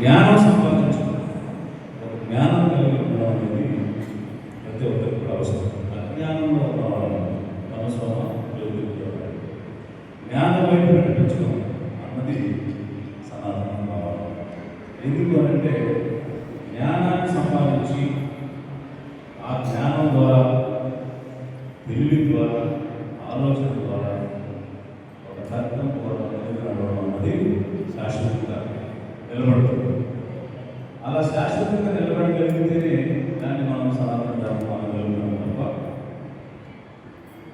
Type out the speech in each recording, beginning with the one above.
జ్ఞానం సంపాదించడం ఒక జ్ఞానం కలిగి ఉండడం అనేది ప్రతి ఒక్కరికి కూడా అవసరం. అజ్ఞానంలో ఉన్నవాళ్ళు వాళ్ళని మనసులో జ్ఞానం వైపు నడిపించడం అన్నది సనాతనం కావాలి. ఎందుకు అంటే జ్ఞానాన్ని సంపాదించి ఆ జ్ఞానం ద్వారా తెలివి ద్వారా ఆలోచన ద్వారా ఒక తర్కం ద్వారా నడవడం అన్నది శాశ్వతంగా నిలబడుతుంది. అలా శాశ్వతంగా నిలబడగలిగితేనే దాన్ని మనం సనాతన ధర్మం అనగలుగుతాం తప్ప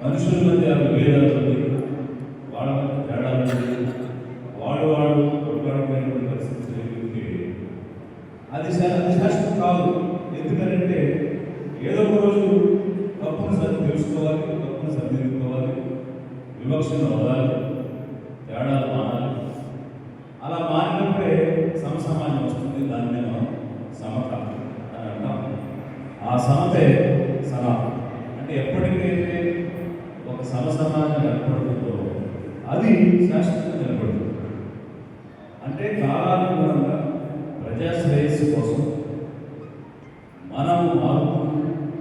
మనుషుల మధ్య భేదాలు ఉంది వాళ్ళ మధ్య తేడాలు ఉంది వాడు వాడు కొట్లాడుకునేటువంటి పరిస్థితి జరిగితే అది అది శాశ్వతం కాదు. ఎందుకంటే ఏదో ఒక రోజు తప్పును సరి తెలుసుకోవాలి తప్పును సరిదిద్దుకోవాలి వివక్షను వదలాలి తేడాలు మానాలి. అలా మారినప్పుడే సమసమాజం వస్తుంది దాన్ని మనం సమత అని అంటాం ఆ సమతే సనాతనం అంటే ఎప్పటికైతే ఒక సమసమాజం ఏర్పడుతుందో అది శాశ్వతంగా నిలబడుతుంది అంటే కాలానుగుణంగా ప్రజా శ్రేయస్సు కోసం మనము మారుతూ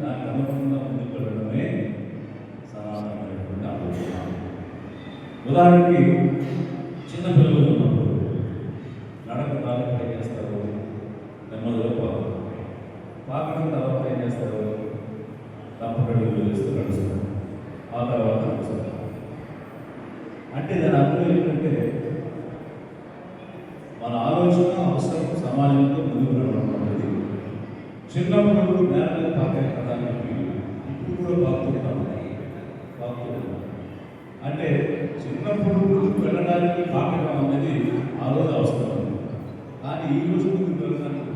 దానికి అనుగుణంగా ముందుకు వెళ్ళడమే సనాతనమైనటువంటి ఆలోచన. ఉదాహరణకి చిన్న ఆ తర్వాత వచ్చారు అంటే దాని అర్థం ఏంటంటే మన ఆలోచన అవసరం సమాజంతో ముందుకు రావడం అనేది. చిన్నప్పుడు నేల పాకే కదా అని చెప్పి ఇప్పుడు కూడా పాకుతుంటాం పాకుతుంటాం అంటే చిన్నప్పుడు ముందుకు వెళ్ళడానికి పాకడం అనేది ఆ రోజు అవసరం. కానీ ఈ రోజు ముందుకు వెళ్ళడానికి